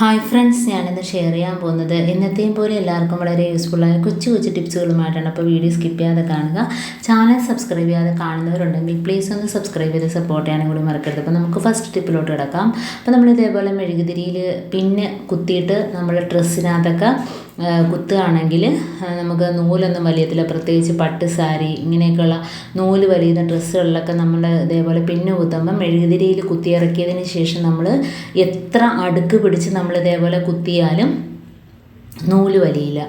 Hi friends ഞാനിന്ന് share ചെയ്യാൻ പോകുന്നത് എന്നത്തെയും പോലെ എല്ലാവർക്കും വളരെ യൂസ്ഫുള്ളായ കൊച്ചു കൊച്ചു ടിപ്സുകളുമായിട്ടാണ് അപ്പോൾ വീഡിയോ സ്കിപ്പ് ചെയ്യാതെ കാണുക. ചാനൽ സബ്സ്ക്രൈബ് ചെയ്യാതെ കാണുന്നവരുണ്ടെങ്കിൽ പ്ലീസ് ഒന്ന് സബ്സ്ക്രൈബ് ചെയ്ത് സപ്പോർട്ട് ചെയ്യാനും കൂടി മറക്കരുത്. അപ്പോൾ നമുക്ക് ഫസ്റ്റ് ടിപ്പിലോട്ട് കിടക്കാം. അപ്പോൾ നമ്മൾ ഇതേപോലെ മെഴുകുതിരിയിൽ പിന്നെ കുത്തിയിട്ട് നമ്മുടെ ഡ്രസ്സിനകത്തൊക്കെ കുത്തുകയാണെങ്കിൽ നമുക്ക് നൂലൊന്നും വലിയത്തില്ല പ്രത്യേകിച്ച് പട്ട് സാരി ഇങ്ങനെയൊക്കെയുള്ള നൂൽ വലിയുന്ന ഡ്രസ്സുകളിലൊക്കെ നമ്മൾ ഇതേപോലെ പിന്നു കുത്തുമ്പം മെഴുകുതിരിയിൽ കുത്തിയിറക്കിയതിന് ശേഷം നമ്മൾ എത്ര അടുക്ക് പിടിച്ച് നമ്മൾ ഇതേപോലെ കുത്തിയാലും നൂൽ വലിയില്ല.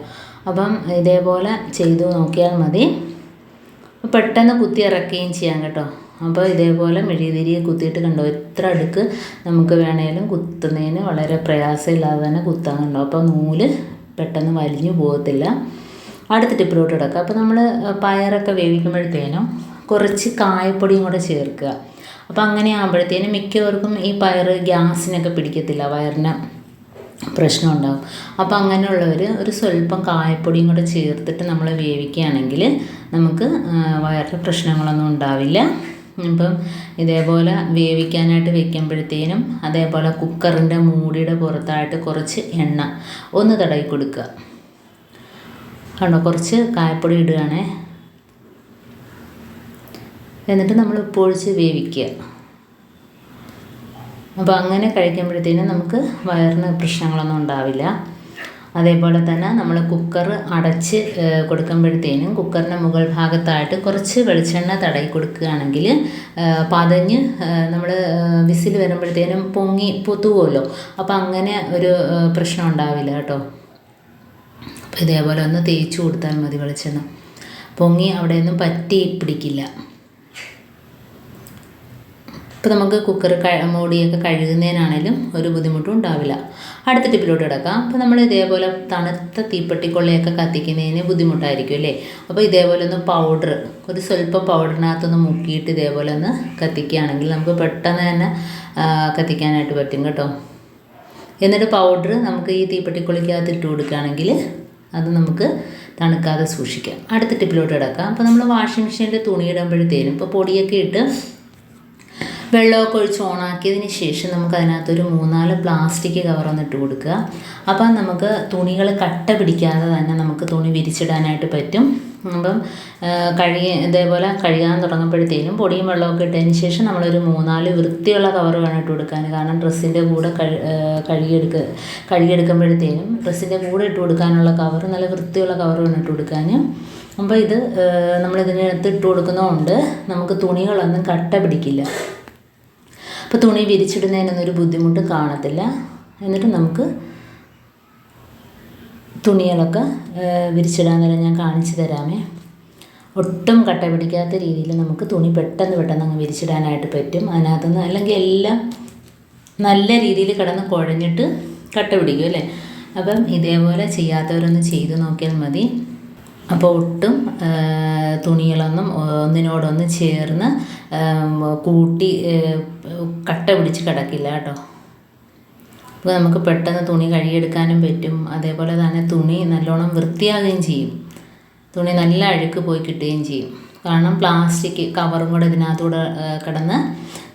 അപ്പം ഇതേപോലെ ചെയ്തു നോക്കിയാൽ മതി. പെട്ടെന്ന് കുത്തി ഇറക്കുകയും ചെയ്യാം കേട്ടോ. അപ്പോൾ ഇതേപോലെ മെഴുകുതിരി കുത്തിയിട്ട് കണ്ടോ എത്ര അടുക്ക് നമുക്ക് വേണേലും കുത്തുന്നതിന് വളരെ പ്രയാസമില്ലാതെ തന്നെ കുത്താൻ കണ്ടോ. അപ്പോൾ നൂൽ പെട്ടെന്ന് വലിഞ്ഞു പോകത്തില്ല. അടുത്ത ടിപ്പിലോട്ട് കിടക്കുക. അപ്പോൾ നമ്മൾ പയറൊക്കെ വേവിക്കുമ്പോഴത്തേനും കുറച്ച് കായപ്പൊടിയും കൂടെ ചേർക്കുക. അപ്പോൾ അങ്ങനെ ആകുമ്പോഴത്തേനും മിക്കവർക്കും ഈ പയർ ഗ്യാസിനൊക്കെ പിടിക്കത്തില്ല. വയറിന് പ്രശ്നം ഉണ്ടാകും അപ്പോൾ അങ്ങനെയുള്ളവർ ഒരു സ്വല്പം കായപ്പൊടിയും കൂടെ ചേർത്തിട്ട് നമ്മൾ വേവിക്കുകയാണെങ്കിൽ നമുക്ക് വയറിന് പ്രശ്നങ്ങളൊന്നും ഉണ്ടാവില്ല. ഇപ്പം ഇതേപോലെ വേവിക്കാനായിട്ട് വെക്കുമ്പോഴത്തേനും അതേപോലെ കുക്കറിന്റെ മൂടിയുടെ പുറത്തായിട്ട് കുറച്ച് എണ്ണ ഒന്ന് തടവി കൊടുക്കുക. കണ്ടോ? കുറച്ച് കായപ്പൊടി ഇടുകയാണേ. എന്നിട്ട് നമ്മൾ ഉപ്പൊഴിച്ച് വേവിക്കുക. അപ്പോൾ അങ്ങനെ കഴിക്കുമ്പോഴത്തേനും നമുക്ക് വയറിന് പ്രശ്നങ്ങളൊന്നും ഉണ്ടാവില്ല. അതേപോലെ തന്നെ നമ്മൾ കുക്കർ അടച്ച് കൊടുക്കുമ്പോഴത്തേനും കുക്കറിന്റെ മുകൾ ഭാഗത്തായിട്ട് കുറച്ച് വെളിച്ചെണ്ണ തടയി കൊടുക്കുകയാണെങ്കിൽ പതഞ്ഞ് നമ്മൾ വിസിൽ വരുമ്പോഴത്തേനും പൊങ്ങി പൊത്തുമല്ലോ അപ്പോൾ അങ്ങനെ ഒരു പ്രശ്നം ഉണ്ടാവില്ല കേട്ടോ. അപ്പോൾ ഇതേപോലെ ഒന്ന് തേച്ച് കൊടുത്താൽ മതി വെളിച്ചെണ്ണ. പൊങ്ങി അവിടെയൊന്നും പറ്റി പിടിക്കില്ല. ഇപ്പോൾ നമുക്ക് കുക്കർ മൂടിയൊക്കെ കഴുകുന്നതിനാണേലും ഒരു ബുദ്ധിമുട്ടും ഉണ്ടാവില്ല. അടുത്ത ടിപ്പിലോട്ട് കിടക്കാം. അപ്പോൾ നമ്മൾ ഇതേപോലെ തണുത്ത തീപ്പെട്ടിക്കൊള്ളിയൊക്കെ കത്തിക്കുന്നതിന് ബുദ്ധിമുട്ടായിരിക്കും അല്ലേ? അപ്പോൾ ഇതേപോലെ ഒന്ന് പൗഡർ ഒരു സ്വല്പം പൗഡറിനകത്തൊന്ന് മുക്കിയിട്ട് ഇതേപോലെ ഒന്ന് കത്തിക്കുകയാണെങ്കിൽ നമുക്ക് പെട്ടെന്ന് തന്നെ കത്തിക്കാനായിട്ട് പറ്റും കേട്ടോ. എന്നിട്ട് പൗഡർ നമുക്ക് ഈ തീപ്പെട്ടിക്കൊള്ളിക്കകത്ത് ഇട്ട് കൊടുക്കുകയാണെങ്കിൽ അത് നമുക്ക് തണുക്കാതെ സൂക്ഷിക്കാം. അടുത്ത ടിപ്പിലോട്ട് കിടക്കാം. അപ്പോൾ നമ്മൾ വാഷിംഗ് മെഷീനിൽ തുണി ഇടുമ്പോഴത്തേനും ഇപ്പോൾ പൊടിയൊക്കെ ഇട്ട് വെള്ളമൊക്കെ ഒഴിച്ച് ഓണാക്കിയതിന് ശേഷം നമുക്ക് അതിനകത്തൊരു മൂന്നാൽ പ്ലാസ്റ്റിക് കവറൊന്ന് ഇട്ട് കൊടുക്കുക. അപ്പം നമുക്ക് തുണികൾ കട്ട പിടിക്കാതെ തന്നെ നമുക്ക് തുണി വിരിച്ചിടാനായിട്ട് പറ്റും. അപ്പം കഴുകി ഇതേപോലെ കഴുകാൻ തുടങ്ങുമ്പോഴത്തേനും പൊടിയും വെള്ളമൊക്കെ ഇട്ടതിന് ശേഷം നമ്മളൊരു മൂന്നാൽ വൃത്തിയുള്ള കവർ വേണം കൊടുക്കാൻ. കാരണം ഡ്രസ്സിന്റെ കൂടെ കഴു കഴുകിയെടുക്ക കഴുകിയെടുക്കുമ്പോഴത്തേനും ഡ്രസ്സിന്റെ കൂടെ ഇട്ട് കൊടുക്കാനുള്ള കവർ നല്ല വൃത്തിയുള്ള കവർ വേണം കൊടുക്കാൻ. അപ്പോൾ ഇത് നമ്മളിതിനകത്ത് ഇട്ട് കൊടുക്കുന്നതുകൊണ്ട് നമുക്ക് തുണികളൊന്നും കട്ട പിടിക്കില്ല. അപ്പോൾ തുണി വിരിച്ചിടുന്നതിനൊന്നും ഒരു ബുദ്ധിമുട്ട് കാണത്തില്ല. എന്നിട്ട് നമുക്ക് തുണികളൊക്കെ വിരിച്ചിടാൻ ഞാൻ കാണിച്ചു തരാമേ. ഒട്ടും കട്ട പിടിക്കാത്ത രീതിയിൽ നമുക്ക് തുണി പെട്ടെന്ന് പെട്ടെന്ന് അങ്ങ് വിരിച്ചിടാനായിട്ട് പറ്റും. അതിനകത്തുനിന്ന് അല്ലെങ്കിൽ എല്ലാം നല്ല രീതിയിൽ കിടന്ന് കുഴഞ്ഞിട്ട് കട്ട പിടിക്കും അല്ലേ? അപ്പം ഇതേപോലെ ചെയ്യാത്തവരൊന്ന് ചെയ്ത് നോക്കിയാൽ മതി. അപ്പോൾ ഒട്ടും തുണികളൊന്നും ഒന്നിനോടൊന്ന് ചേർന്ന് കൂട്ടി കട്ട പിടിച്ച് കിടക്കില്ല കേട്ടോ. അപ്പോൾ നമുക്ക് പെട്ടെന്ന് തുണി കഴുകിയെടുക്കാനും പറ്റും. അതേപോലെ തന്നെ തുണി നല്ലോണം വൃത്തിയാകുകയും ചെയ്യും. തുണി നല്ല അഴുക്ക് പോയി കിട്ടുകയും ചെയ്യും. കാരണം പ്ലാസ്റ്റിക് കവറും കൂടെ ഇതിനകത്തൂടെ കിടന്ന്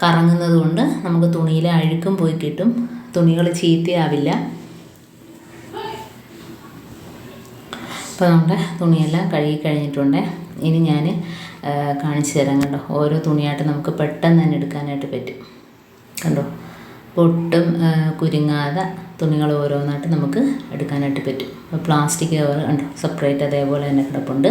കറങ്ങുന്നത് കൊണ്ട് നമുക്ക് തുണിയിലെ അഴുക്കും പോയി കിട്ടും. തുണികൾ ചീത്തയാവില്ല. അപ്പോൾ നമ്മുടെ തുണിയെല്ലാം കഴുകി കഴിഞ്ഞിട്ടുണ്ട്. ഇനി ഞാൻ കാണിച്ചു തരാം കണ്ടോ? ഓരോ തുണിയായിട്ട് നമുക്ക് പെട്ടെന്ന് തന്നെ എടുക്കാനായിട്ട് പറ്റും. കണ്ടോ? പൊട്ടും കുരുങ്ങാതെ തുണികൾ ഓരോന്നായിട്ട് നമുക്ക് എടുക്കാനായിട്ട് പറ്റും. പ്ലാസ്റ്റിക് കവർ കണ്ടോ? സെപ്പറേറ്റ് അതേപോലെ തന്നെ കിടപ്പുണ്ട്.